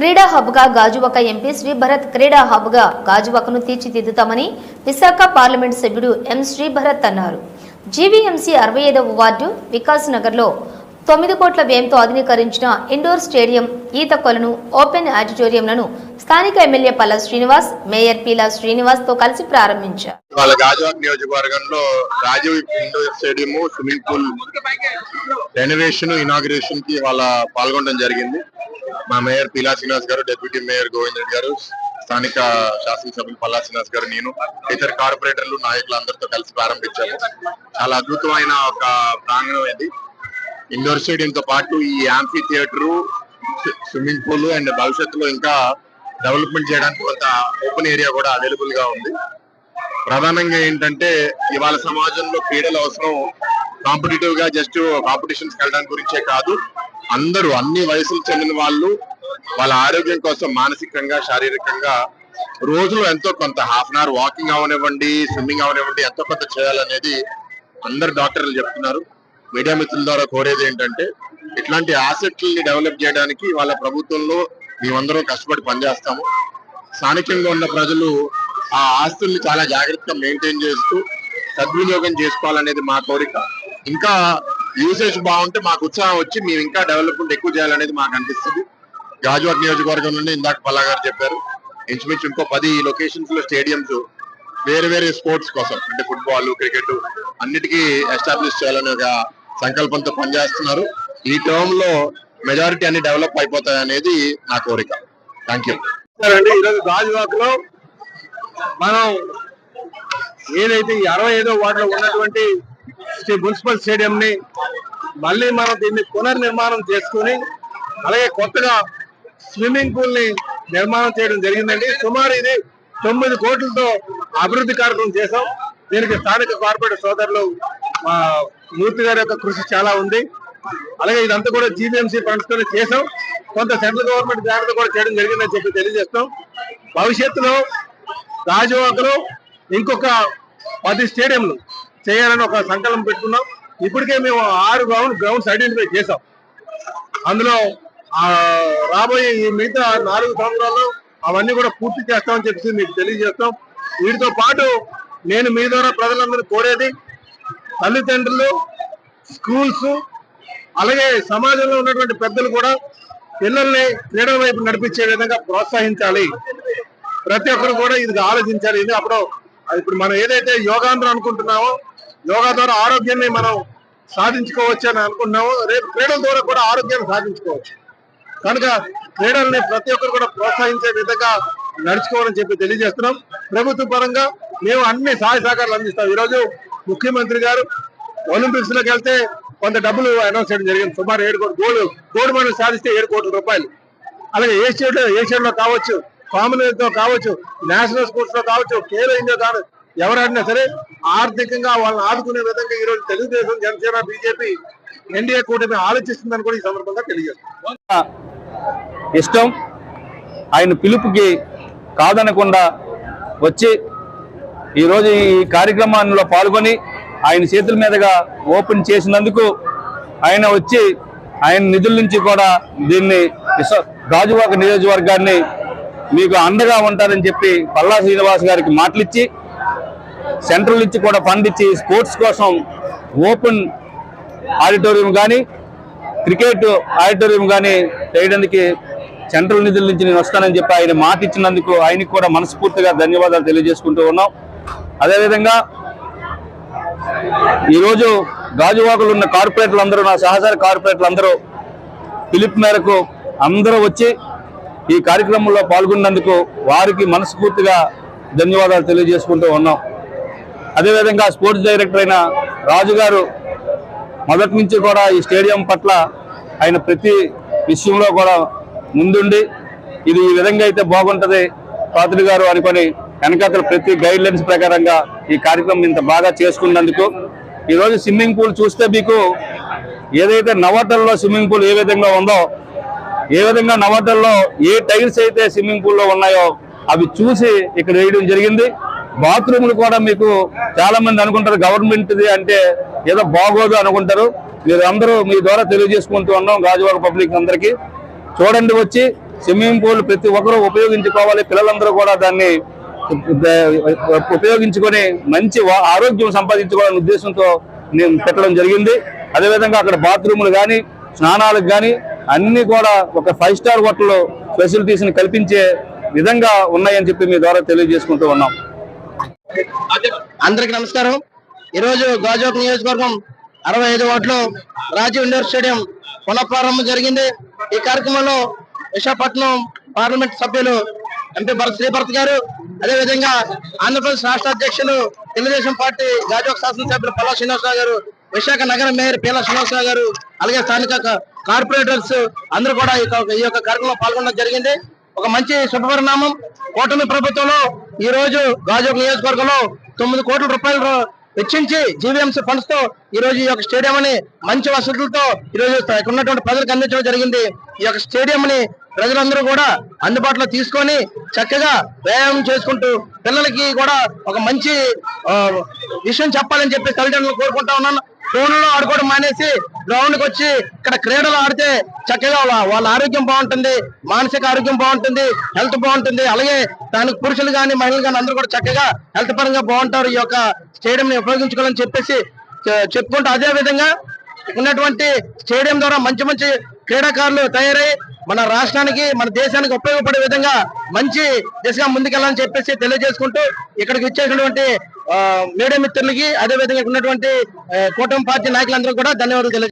క్రీడా హబ్గా గాజువాక ఎంపీ శ్రీభరత్ క్రీడా హబ్గా గాజువాకను తీర్చిదిద్దుతామని విశాఖ పార్లమెంట్ సభ్యుడు ఎం శ్రీభరత్ అన్నారు. జీవీఎంసీ అరవై ఐదవ వార్డు వికాస్ నగర్లో తొమ్మిది కోట్ల వ్యయంతో ఆధునీకరించిన ఇండోర్ స్టేడియం ఈత కొలను ఓపెన్ ఆడిటోరియంలను స్థానిక ఎమ్మెల్యే పల్ల శ్రీనివాస్ మేయర్ పీలా శ్రీనివాస్తో కలిసి ప్రారంభించారు. వాళ్ళ గాజువాక్ నియోజకవర్గంలో Rajiv indoor stadium swimming pool renovation ఇనాగ్రేషన్కి వాళ్ళ పాల్గొనడం జరిగింది. మా మేయర్ పీలా శ్రీనివాస్ గారు డిప్యూటీ మేయర్ గోవింద్ రెడ్డి గారు స్థానిక శాసనసభ్యులు పల్లా శ్రీనివాస్ గారు నేను ఇతర కార్పొరేటర్లు నాయకులు అందరితో కలిసి ప్రారంభించాము. చాలా అద్భుతమైన ఒక ప్రాంగణం ఇది. ఇండోర్ స్టేడియం తో పాటు ఈ amphitheatre swimming pool and భవిష్యత్తులో ఇంకా డెవలప్మెంట్ చేయడానికి కొంత ఓపెన్ ఏరియా కూడా అవైలబుల్గా ఉంది. ప్రధానంగా ఏంటంటే ఇవాళ సమాజంలో క్రీడల అవసరం కాంపిటేటివ్గా జస్ట్ కాంపిటీషన్స్ వెళ్ళడానికి గురించే కాదు. అందరూ అన్ని వయసులు చెందిన వాళ్ళు వాళ్ళ ఆరోగ్యం కోసం మానసికంగా శారీరకంగా రోజులో ఎంతో కొంత హాఫ్ అన్ అవర్ వాకింగ్ అవనివ్వండి స్విమ్మింగ్ అవనివ్వండి ఎంతో కొంత చేయాలనేది అందరు డాక్టర్లు చెప్తున్నారు. మీడియా మిత్రుల ద్వారా కోరేది ఏంటంటే ఇట్లాంటి ఆసక్తుల్ని డెవలప్ చేయడానికి వాళ్ళ ప్రభుత్వంలో మేమందరం కష్టపడి పనిచేస్తాము. స్థానికంగా ఉన్న ప్రజలు ఆ ఆస్తుల్ని చాలా జాగ్రత్తగా మెయింటైన్ చేస్తూ సద్వినియోగం చేసుకోవాలనేది మా కోరిక. ఇంకా యూసేజ్ బాగుంటే మాకు ఉత్సాహం వచ్చి మేము ఇంకా డెవలప్మెంట్ ఎక్కువ చేయాలనేది మాకు అనిపిస్తుంది. గాజువాక్ నియోజకవర్గం నుండి ఇందాక పల్లా గారు చెప్పారు. ఇంచుమించు ఇంకో పది లొకేషన్స్లో స్టేడియంస్ వేరే వేరే స్పోర్ట్స్ కోసం అంటే ఫుట్బాల్ క్రికెట్ అన్నిటికీ ఎస్టాబ్లిష్ చేయాలనే ఒక సంకల్పంతో పనిచేస్తున్నారు. ఈ టర్మ్లో మెజారిటీ అన్ని డెవలప్ అయిపోతాయి అనేది నా కోరిక. థ్యాంక్ యూ అండి ఈరోజు గాజువాక్లో మనం ఏదైతే ఈ అరవై ఐదో వార్డులో ఉన్నటువంటి శ్రీ మున్సిపల్ స్టేడియం ని మళ్ళీ మనం దీన్ని పునర్నిర్మాణం చేసుకుని అలాగే కొత్తగా స్విమ్మింగ్ పూల్ని నిర్మాణం చేయడం జరిగిందండి. సుమారు ఇది తొమ్మిది కోట్లతో అభివృద్ధి కార్యక్రమం చేశాం. దీనికి స్థానిక కార్పొరేట్ సోదరులు మా మూర్తి గారి యొక్క కృషి చాలా ఉంది. అలాగే ఇదంతా కూడా జీబీఎంసీ ఫండ్స్ తోనే చేసాం కొంత సెంట్రల్ గవర్నమెంట్ జాగ్రత్త కూడా చేయడం జరిగిందని చెప్పి తెలియజేస్తాం. భవిష్యత్తులో రాజవాకలో ఇంకొక పది స్టేడియంలు చేయాలని ఒక సంకల్పం పెట్టుకున్నాం. ఇప్పటికే మేము ఆరు గ్రౌండ్ గ్రౌండ్స్ ఐడెంటిఫై చేసాం అందులో రాబోయే ఈ మిగతా నాలుగు సంవత్సరాల్లో అవన్నీ కూడా పూర్తి చేస్తామని చెప్పి మీకు తెలియజేస్తాం. వీటితో పాటు నేను మీ ద్వారా ప్రజలందరూ కోరేది తల్లిదండ్రులు స్కూల్స్ అలాగే సమాజంలో ఉన్నటువంటి పెద్దలు కూడా పిల్లల్ని క్రీడల వైపు నడిపించే విధంగా ప్రోత్సహించాలి. ప్రతి ఒక్కరు కూడా ఇది ఆలోచించాలి. ఇది అప్పుడు అది ఇప్పుడు మనం ఏదైతే యోగాంధ్ర అనుకుంటున్నామో యోగా ద్వారా ఆరోగ్యాన్ని మనం సాధించుకోవచ్చు అని అనుకుంటున్నాము రేపు క్రీడల ద్వారా కూడా ఆరోగ్యాన్ని సాధించుకోవచ్చు. కనుక క్రీడల్ని ప్రతి ఒక్కరు కూడా ప్రోత్సహించే విధంగా నడుచుకోవాలని చెప్పి తెలియజేస్తున్నాం. ప్రభుత్వ పరంగా మేము అన్ని సహాయ సహకారాలు అందిస్తాం. ఈరోజు ముఖ్యమంత్రి గారు ఒలింపిక్స్లోకి వెళ్తే కొంత డబ్బులు అనౌన్స్ చేయడం జరిగింది. సుమారు ఏడు కోట్లు గోల్డ్ గోల్డ్ మెడల్ సాధిస్తే ఏడు కోట్ల రూపాయలు. అలాగే ఏషియన్ ఏషియన్లో కావచ్చు కామన్వెల్త్లో కావచ్చు నేషనల్ స్పోర్ట్స్లో కావచ్చు ఖేలో ఇండియా కాదు ఎవరైనా సరే ఆర్థికంగా వాళ్ళని ఆదుకునే విధంగా ఈ రోజు తెలుగుదేశం జనసేన బీజేపీ ఎన్డీఏ కూటమి ఆలోచిస్తుందని కూడా ఈ సందర్భంగా తెలియజేస్తుంది ఇష్టం? ఆయన పిలుపుకి కాదనకుండా వచ్చి ఈరోజు ఈ కార్యక్రమాల్లో పాల్గొని ఆయన చేతుల మీదుగా ఓపెన్ చేసినందుకు ఆయన వచ్చి ఆయన నిధుల నుంచి కూడా దీన్ని గాజువాక నియోజకవర్గాన్ని మీకు అండగా ఉంటారని చెప్పి పల్లా శ్రీనివాస్ గారికి మాటలిచ్చి సెంట్రల్ నుంచి కూడా ఫండ్ ఇచ్చి స్పోర్ట్స్ కోసం ఓపెన్ ఆడిటోరియం కానీ క్రికెట్ ఆడిటోరియం కానీ చేయడానికి సెంట్రల్ నిధుల నుంచి నేను వస్తానని చెప్పి ఆయన మాట ఇచ్చినందుకు ఆయనకి కూడా మనస్ఫూర్తిగా ధన్యవాదాలు తెలియజేసుకుంటూ ఉన్నాం. అదేవిధంగా ఈరోజు గాజువాకలు ఉన్న కార్పొరేటర్లు అందరూ నా సహచార కార్పొరేటర్లు అందరూ పిలుపు మేరకు అందరూ వచ్చి ఈ కార్యక్రమంలో పాల్గొన్నందుకు వారికి మనస్ఫూర్తిగా ధన్యవాదాలు తెలియజేసుకుంటూ ఉన్నాం. అదేవిధంగా స్పోర్ట్స్ డైరెక్టర్ అయిన రాజు గారు మొదటి నుంచి కూడా ఈ స్టేడియం పట్ల ఆయన ప్రతి విషయంలో కూడా ముందుండి ఇది ఈ విధంగా అయితే బాగుంటది పాత్రుడు గారు అనుకొని వెనకాతల ప్రతి గైడ్ లైన్స్ ప్రకారంగా ఈ కార్యక్రమం ఇంత బాగా చేసుకున్నందుకు. ఈరోజు స్విమ్మింగ్ పూల్ చూస్తే మీకు ఏదైతే నవటల్లో స్విమ్మింగ్ పూల్ ఏ విధంగా ఉందో ఏ విధంగా నవటల్లో ఏ టైల్స్ అయితే స్విమ్మింగ్ పూల్లో ఉన్నాయో అవి చూసి ఇక్కడ వేయడం జరిగింది. బాత్రూములు కూడా మీకు చాలా మంది అనుకుంటారు గవర్నమెంట్ది అంటే ఏదో బాగోదు అనుకుంటారు. మీరు అందరూ మీ ద్వారా తెలియజేసుకుంటూ ఉన్నాం గాజువాక పబ్లిక్ అందరికీ. చూడండి వచ్చి స్విమ్మింగ్ పూల్ ప్రతి ఒక్కరూ ఉపయోగించుకోవాలి. పిల్లలందరూ కూడా దాన్ని ఉపయోగించుకొని మంచి వా- ఆరోగ్యం సంపాదించుకోవాలనే ఉద్దేశంతో నేను పెట్టడం జరిగింది. అదేవిధంగా అక్కడ బాత్రూములు కానీ స్నానాలకు కానీ అన్ని కూడా ఒక ఫైవ్ స్టార్ హోటల్లో ఫెసిలిటీస్ని కల్పించే విధంగా ఉన్నాయని చెప్పి మీ ద్వారా తెలియజేసుకుంటూ ఉన్నాం. అందరికి నమస్కారం. ఈ రోజు నియోజకవర్గం అరవై ఐదు ఓట్లు రాజీవ్ ఇండోర్ స్టేడియం పునఃప్రారంభం జరిగింది. ఈ కార్యక్రమంలో విశాఖపట్నం పార్లమెంట్ సభ్యులు ఎంపీ భరత్ శ్రీభరత్ గారు అదే విధంగా ఆంధ్రప్రదేశ్ రాష్ట్ర అధ్యక్షులు తెలుగుదేశం పార్టీ గాజోక్ శాసనసభ్యులు పల్లా శ్రీనివాసరావు గారు విశాఖ నగర మేయర్ పీల శ్రీనివాసరావు గారు అలాగే స్థానిక కార్పొరేటర్స్ అందరూ కూడా ఈ యొక్క కార్యక్రమంలో పాల్గొనడం జరిగింది. ఒక మంచి శుభపరిణామం కూటమి ప్రభుత్వంలో ఈ రోజు గాజువాక నియోజకవర్గంలో తొమ్మిది కోట్ల రూపాయలు వెచ్చించి జీవీఎంసీ ఫండ్స్తో ఈ రోజు ఈ యొక్క స్టేడియం ని మంచి వసతులతో ఈ రోజు ఇక్కడ ఉన్నటువంటి ప్రజలకు అందించడం జరిగింది. ఈ యొక్క స్టేడియం ని ప్రజలందరూ కూడా అందుబాటులో తీసుకొని చక్కగా వ్యాయామం చేసుకుంటూ పిల్లలకి కూడా ఒక మంచి విషయం చెప్పాలని చెప్పి తల్లిదండ్రులు కోరుకుంటా ఉన్నాను. ఫోన్లో ఆడుకోవడం మానేసి గ్రౌండ్కి వచ్చి ఇక్కడ క్రీడలు ఆడితే చక్కగా వాళ్ళ- ఆరోగ్యం బాగుంటుంది మానసిక ఆరోగ్యం బాగుంటుంది హెల్త్ బాగుంటుంది. అలాగే దానికి పురుషులు కానీ మహిళలు కానీ అందరూ కూడా చక్కగా హెల్త్ పరంగా బాగుంటారు. ఈ యొక్క స్టేడియంని ఉపయోగించుకోవాలని చెప్పేసి చెప్పుకుంటూ అదే విధంగా ఉన్నటువంటి స్టేడియం ద్వారా మంచి మంచి క్రీడాకారులు తయారై మన రాష్ట్రానికి మన దేశానికి ఉపయోగపడే విధంగా మంచి దిశగా ముందుకెళ్ళాలని చెప్పేసి తెలియజేసుకుంటూ ఇక్కడికి ఇచ్చేసినటువంటి మీడియా మిత్రులకి అదే విధంగా ఉన్నటువంటి కూటమి పార్టీ నాయకులందరూ కూడా ధన్యవాదాలు